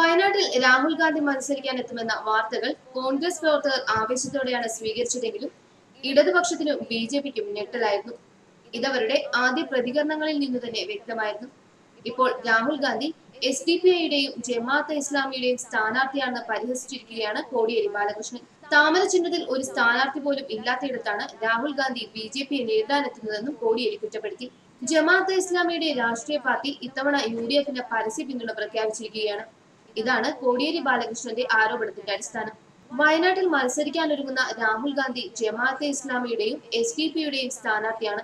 വയനാട്ടിൽ രാഹുൽ ഗാന്ധി മത്സരിക്കാൻ എത്തുമെന്ന വാർത്തകൾ കോൺഗ്രസ് പ്രവർത്തകർ ആവേശത്തോടെയാണ് സ്വീകരിച്ചതെങ്കിലും ഇടതുപക്ഷത്തിനും ബി ജെ പിക്കും ഞെട്ടലായിരുന്നു. ഇതവരുടെ ആദ്യ പ്രതികരണങ്ങളിൽ നിന്ന് തന്നെ വ്യക്തമായിരുന്നു. ഇപ്പോൾ Rahul Gandhi S D P ഐയുടെയും ജമാഅത്ത് ഇസ്ലാമിയുടെയും സ്ഥാനാർത്ഥിയാണെന്ന് പരിഹസിച്ചിരിക്കുകയാണ് കോടിയേരി ബാലകൃഷ്ണൻ. താമര ചിഹ്നത്തിൽ ഒരു സ്ഥാനാർത്ഥി പോലും ഇല്ലാത്തയിടത്താണ് രാഹുൽ ഗാന്ധി ബി ജെ പിയെ നേരിടാനെത്തുന്നതെന്നും കോടിയേരി കുറ്റപ്പെടുത്തി. ജമാഅത്ത് ഇസ്ലാമിയുടെ രാഷ്ട്രീയ പാർട്ടി ഇത്തവണ യു ഡി എഫിന് പരസ്യ പിന്തുണ പ്രഖ്യാപിച്ചിരിക്കുകയാണ്. ഇതാണ് കോടിയേരി ബാലകൃഷ്ണന്റെ ആരോപണത്തിന്റെ അടിസ്ഥാനം. വയനാട്ടിൽ മത്സരിക്കാനൊരുങ്ങുന്ന രാഹുൽ ഗാന്ധി ജമാഅത്തെ ഇസ്ലാമിയുടെയും എസ് ഡി പിയുടെയും സ്ഥാനാർത്ഥിയാണ്.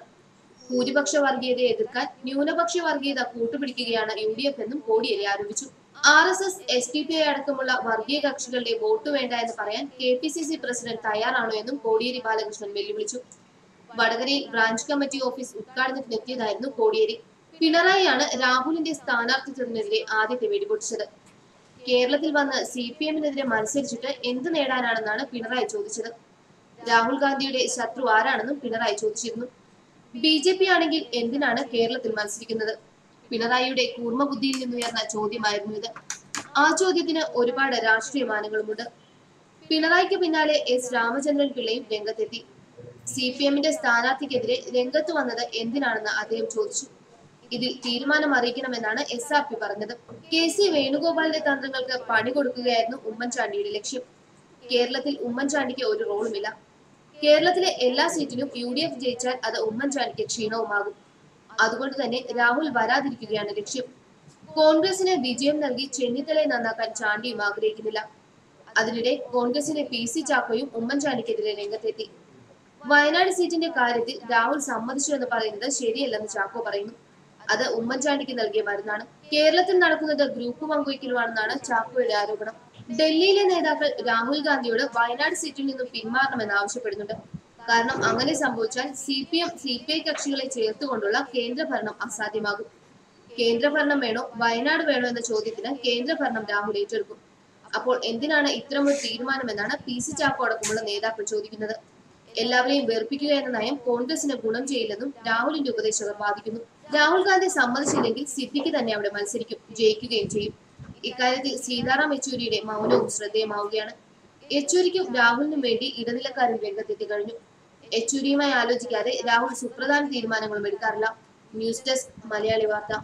ഭൂരിപക്ഷ വർഗീയതയെ എതിർക്കാൻ ന്യൂനപക്ഷ വർഗീയത കൂട്ടുപിടിക്കുകയാണ് യു ഡി എഫ് എന്നും കോടിയേരി ആരോപിച്ചു. R S S S D P I അടക്കമുള്ള വർഗീയ കക്ഷികളുടെ വോട്ട് വേണ്ട എന്ന് പറയാൻ K P C C president തയ്യാറാണോ എന്നും കോടിയേരി ബാലകൃഷ്ണൻ വെല്ലുവിളിച്ചു. വടകരയിൽ ബ്രാഞ്ച് കമ്മിറ്റി ഓഫീസ് ഉദ്ഘാടനത്തിനെത്തിയതായിരുന്നു കോടിയേരി. പിണറായിയാണ് രാഹുലിന്റെ സ്ഥാനാർത്ഥിത്വത്തിനെതിരെ ആദ്യത്തെ വെടിപൊട്ടിച്ചത്. കേരളത്തിൽ വന്ന് സി പി എമ്മിനെതിരെ മത്സരിച്ചിട്ട് എന്ത് നേടാനാണെന്നാണ് പിണറായി ചോദിച്ചത്. രാഹുൽ ഗാന്ധിയുടെ ശത്രു ആരാണെന്നും പിണറായി ചോദിച്ചിരുന്നു. ബി ജെ പി ആണെങ്കിൽ എന്തിനാണ് കേരളത്തിൽ മത്സരിക്കുന്നത്? പിണറായിയുടെ കൂർമ്മബുദ്ധിയിൽ നിന്നുയർന്ന ചോദ്യമായിരുന്നു ഇത്. ആ ചോദ്യത്തിന് ഒരുപാട് രാഷ്ട്രീയ മാനങ്ങളുമുണ്ട്. പിണറായിക്ക് പിന്നാലെ എസ് രാമചന്ദ്രൻ പിള്ളയും രംഗത്തെത്തി. സി പി എമ്മിന്റെ സ്ഥാനാർത്ഥിക്കെതിരെ രംഗത്ത് വന്നത് എന്തിനാണെന്ന് അദ്ദേഹം ചോദിച്ചു. ഇതിൽ തീരുമാനം അറിയിക്കണമെന്നാണ് എസ് ആർ പി പറഞ്ഞത്. കെ സി വേണുഗോപാലിന്റെ തന്ത്രങ്ങൾക്ക് പണി കൊടുക്കുകയായിരുന്നു ഉമ്മൻചാണ്ടിയുടെ ലക്ഷ്യം. കേരളത്തിൽ ഉമ്മൻചാണ്ടിക്ക് ഒരു റോളുമില്ല. കേരളത്തിലെ എല്ലാ സീറ്റിലും യു ഡി എഫ് ജയിച്ചാൽ അത് ഉമ്മൻചാണ്ടിക്ക് ക്ഷീണവുമാകും. അതുകൊണ്ട് തന്നെ രാഹുൽ വരാതിരിക്കുകയാണ് ലക്ഷ്യം. കോൺഗ്രസിന് വിജയം നൽകി ചെന്നിത്തലയെ നന്നാക്കാൻ ചാണ്ടിയും ആഗ്രഹിക്കുന്നില്ല. അതിനിടെ കോൺഗ്രസിലെ പി സി ചാക്കോയും ഉമ്മൻചാണ്ടിക്കെതിരെ രംഗത്തെത്തി. വയനാട് സീറ്റിന്റെ കാര്യത്തിൽ രാഹുൽ സമ്മതിച്ചു എന്ന് പറയുന്നത് ശരിയല്ലെന്ന് ചാക്കോ പറയുന്നു. അത് ഉമ്മൻചാണ്ടിക്ക് നൽകിയ മരുന്നാണ്. കേരളത്തിൽ നടക്കുന്നത് ഗ്രൂപ്പ് പങ്കുവയ്ക്കലുമാണെന്നാണ് ചാക്കോയുടെ ആരോപണം. ഡൽഹിയിലെ നേതാക്കൾ രാഹുൽ ഗാന്ധിയോട് വയനാട് സീറ്റിൽ നിന്നും പിന്മാറണമെന്ന് ആവശ്യപ്പെടുന്നുണ്ട്. കാരണം അങ്ങനെ സംഭവിച്ചാൽ C P M C P I കക്ഷികളെ ചേർത്തുകൊണ്ടുള്ള കേന്ദ്രഭരണം അസാധ്യമാകും. കേന്ദ്രഭരണം വേണോ വയനാട് വേണോ എന്ന ചോദ്യത്തിന് കേന്ദ്രഭരണം രാഹുൽ ഏറ്റെടുക്കും. അപ്പോൾ എന്തിനാണ് ഇത്തരമൊരു തീരുമാനമെന്നാണ് പി സി ചാക്കോ അടക്കമുള്ള നേതാക്കൾ ചോദിക്കുന്നത്. എല്ലാവരെയും വെറുപ്പിക്കുക എന്ന നയം കോൺഗ്രസിന് ഗുണം ചെയ്യില്ലെന്നും രാഹുലിന്റെ ഉപദേശകർ വാദിക്കുന്നു. രാഹുൽ ഗാന്ധി സമ്മതിച്ചില്ലെങ്കിൽ സിദ്ദിഖ് തന്നെ അവിടെ മത്സരിക്കും ജയിക്കുകയും ചെയ്യും. ഇക്കാര്യത്തിൽ സീതാറാം യെച്ചൂരിയുടെ മൗനവും ശ്രദ്ധേയമാവുകയാണ്. യെച്ചൂരിക്കും രാഹുലിനും വേണ്ടി ഇടനിലക്കാരൻ രംഗത്തെത്തി കഴിഞ്ഞു. യെച്ചൂരിയുമായി ആലോചിക്കാതെ രാഹുൽ സുപ്രധാന തീരുമാനങ്ങളും എടുക്കാറില്ല. ന്യൂസ് ഡെസ്ക് മലയാളി വാർത്ത.